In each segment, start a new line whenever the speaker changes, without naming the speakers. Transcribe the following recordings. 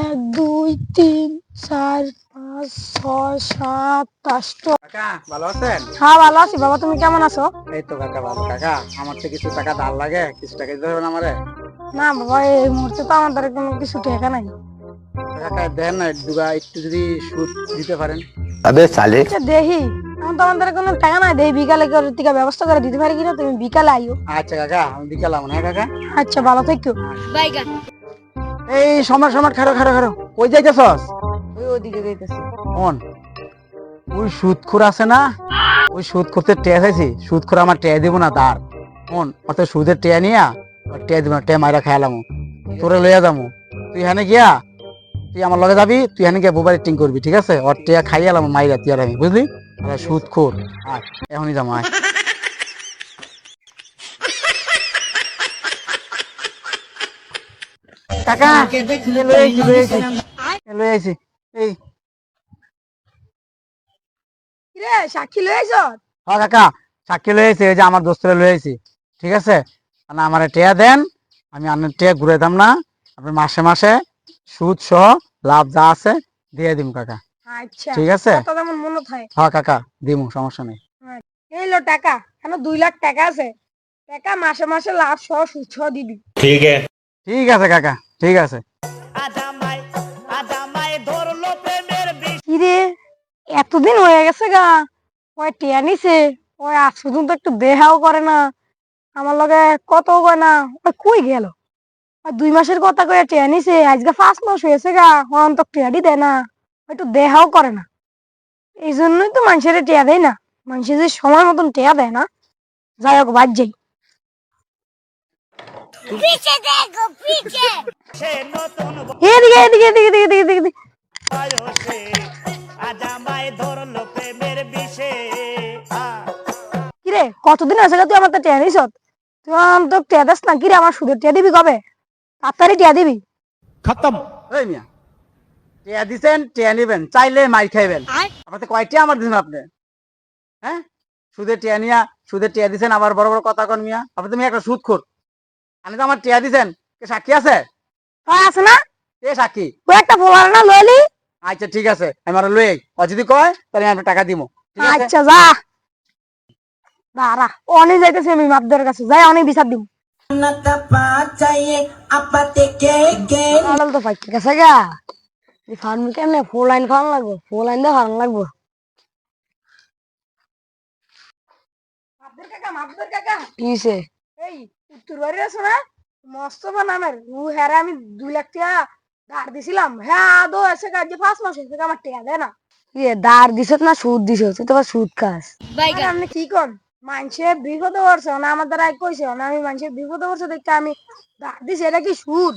এক দুই তিন চার পাঁচ ছয় সাত আষ্ট।
ভালো আছেন?
হ্যাঁ ভালো আছি। বাবা তুমি কেমন আছো?
এই তো কাকা ভালো। কাকা আমার তো কিছু টাকা ধার লাগে কিছু টাকা দিতে হবে না আমারে?
না বাবা এই মুহূর্তে তো আমার দ্বারা কোনো কিছু টাকা নাই।
কাকা দেন না একটু যদি সুদ দিতে পারেন।
আবে সালে
আচ্ছা, দেখি এখন কোনো টাকা নাই দেখি বিকালে করে টিকা ব্যবস্থা করে দিতে পারি কিনা তুমি বিকালে আইও।
আচ্ছা কাকা আমি বিকাল আমন হ্যাঁ কাকা?
আচ্ছা ভালো থেকো।
এই সমার সমার খারো খারো খারো কই যাইতেছস?
ওই ওদিকে যাইতেছি।
অন। ওই সুদখোর আছে না? ওই সুদ করতে টেয়া চাইছি সুদখোর আমার টেয়া দিব না তার। অন অত সুদের টেয়া নিয়া আর টেয়া দিব না টেয়া মাইরা খাইলাম তোরে লইয়া যামু। তুই হানে গিয়া তুই আমার লগে যাবি তুই হানে গিয়া বুবার টিং করবি ঠিক আছে? ওর টেয়া খাইয়ালাম মাইরা তুই আর আমি বুঝলি? সুদখোর এখনই কাকা লই আইছি লই লই এই।
সাক্ষী লই আইছ?
হ্যাঁ কাকা সাক্ষী লয়ে আইছি এই যে আমার দোস্তরে লয়ে আইছি। ঠিক আছে? মানে আমার টেয়া দেন আমি আপনার টেয়া ঘুরে দাম না। আপনি মাসে মাসে সুদ সহ লাভ যা আছে দিয়ে দিম কাকা।
আচ্ছা।
ঠিক আছে?
তেমন মনে
হ্যাঁ। কাকা দিমু সমস্যা নেই। আচ্ছা।
এই লো টাকা কেন দুই লাখ টাকা আছে? টাকা মাসে মাসে লাভ সহ সুদ সহ দিবি।
ঠিক আছে।
ঠিক আছে কাকা ঠিক আছে।
কিরে এতদিন হয়ে গেছে গা। ওই টিয়া নিছে ওই আজ পর্যন্ত একটু দেহাও করে না। আমার লগে কত কয় না ওই কই গেল? দুই মাসের কথা কয়ে টিয়া নিছে আজকে ফার্স্ট মাস হয়েছে গা অন্তক তো টিয়াডি দেয় না। একটু দেহাও করে না। এই জন্যই তো মানুষের টিয়া দেয় না। মানুষের যে সময় মতন টিয়া দেয় না। যাই হোক বাদ যাই। এদিকে এদিকে এদিকে এদিকে এদিকে এদিকে এদিকে। কিরে কতদিন গো তুই আমার তো টিয়া নিছ তুই আমার তো টিয়া দিস না? কিরে আমার সুদের টিয়া দিবি কবে? তাড়াতাড়ি টিয়া দিবি। খতম।
এই মিয়া টেয়া দিছেন টেয়া নিবেন চাইলে মাই খাইবেন। আপনার কয়টি আমার দিন আপনি? হ্যাঁ? সুদের টেয়া নিয়া সুদের টেয়া দিছেন আবার বড় বড় কথা কন মিয়া। আপনি তুমি একটা সুদ খোর আমি তো আমার টেয়া দিছেন। কে সাক্ষী আছে?
হয় আছে না।
কে সাক্ষী?
ওই একটা ফোলার না লইলি
আচ্ছা ঠিক আছে। আমি আর লই ও যদি কয় তাহলে আমি টাকা আছে?
আচ্ছা যা। দাঁড়া অনেক যাইতেছে আমি মাপদের কাছে। যাই অনেক বিচার দিব আলাল তো পাইতে গেছে গা। ফার্ম কেমনে ফোর লাইন ফার্ম লাগবো ফোর লাইন দিয়ে ফার্ম লাগবো। কিসে এই উত্তর বাড়ি আছে না মস্ত নামের ও হ্যাঁ আমি দুই লাখ টাকা ধার দিছিলাম। হ্যাঁ আদৌ এসে কাজে মাস এসে আমার টাকা দেয় না। ইয়ে ধার দিছ না সুদ দিছ তুই তো আবার সুদ খাস আরে আপনি কি কর মানুষে বিপদে পড়ছে না আমার দ্বারা কইছে না আমি মানুষের বিপদে পড়ছে দেখে আমি ধার দিছি এটা কি সুদ?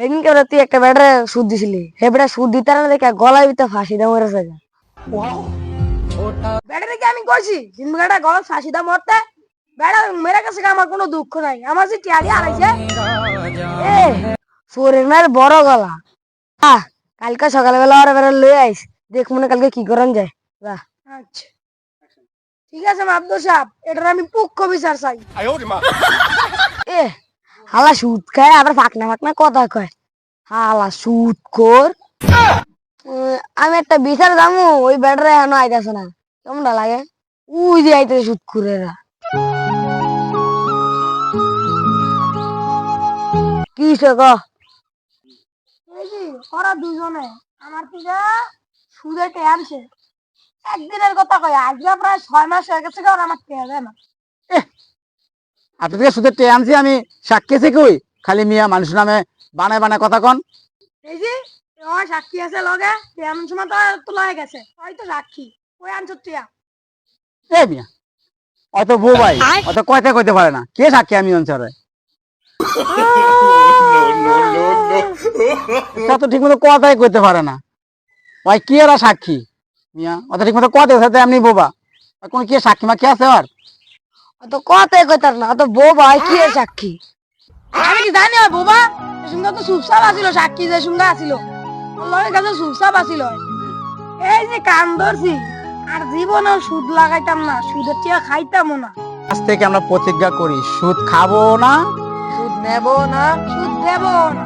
সেদিন করে তুই একটা বেটারে সুদ দিছিলি। হে বেটা সুদ দিতে না দেখে গলায় ভিতরে ফাঁসি দাম মরেছে যা বেটারে কি আমি কইছি? দিন বেটা গলা ফাঁসি দাম মরতে? বেটা মেরে কাছে আমার কোনো দুঃখ নাই। আমার যে টিয়ারি হারাইছে এ মেয়ের বড় গলা। আহ কালকে সকালবেলা ওরা বেড়া লয়ে আইস। দেখ মনে কালকে কি করান যায়। যা। আচ্ছা। ঠিক আছে মাবদুর সাহেব এটার আমি পক্ষ বিচার চাই। এ হালা সুদ খায়, আবার ফাকনা ফাকনা কথা কয়। হালা সুদ কর। আমি একটা বিচার দামু ওই বেটারে এখনও আইতাছে না। কেমন লাগে? উই যে আইতেছে সুদ খুরেরা কি ওরা দুজনে, আমার থেকে সুদে টেনছে একদিনের কথা কয় আজকে প্রায় ছয় মাস হয়ে গেছে আমার টেয়া দেয় না।
আপনি থেকে সুদের টেয়া আনছি আমি সাক্ষী আছে কই? খালি মিয়া মানুষ নামে বানায় বানায় কথা কন।
এই যে আমার সাক্ষী আছে লগে এমন সময় তো তোলা হয়ে গেছে হয়তো সাক্ষী ওই আনছো টিয়া?
এ মিয়া অত বউ ভাই অত কয়তে কইতে পারে না। কে সাক্ষী আমি অঞ্চলে কত ঠিক মতো কথাই কইতে পারে না। ভাই কি এরা সাক্ষী? মিয়া অত ঠিক মতো কথা সাথে এমনি বোবা কোন কি সাক্ষী মা কি আছে আর?
অত কথাই কইতার না অত বউ ভাই কি সাক্ষী? আমি কি জানি ওই বোবা সঙ্গে তো সুপসাপ আসিল সাক্ষী যে সঙ্গে আসিল। লগে কাছে সুপসাপ আসিল। এই যে কান ধরছি আর জীবনেও সুদ লাগাইতাম না সুদের টিয়া খাইতামও না।
আজ থেকে আমরা প্রতিজ্ঞা করি সুদ খাব না। সুদ
নেব না
সুদ দেবো না।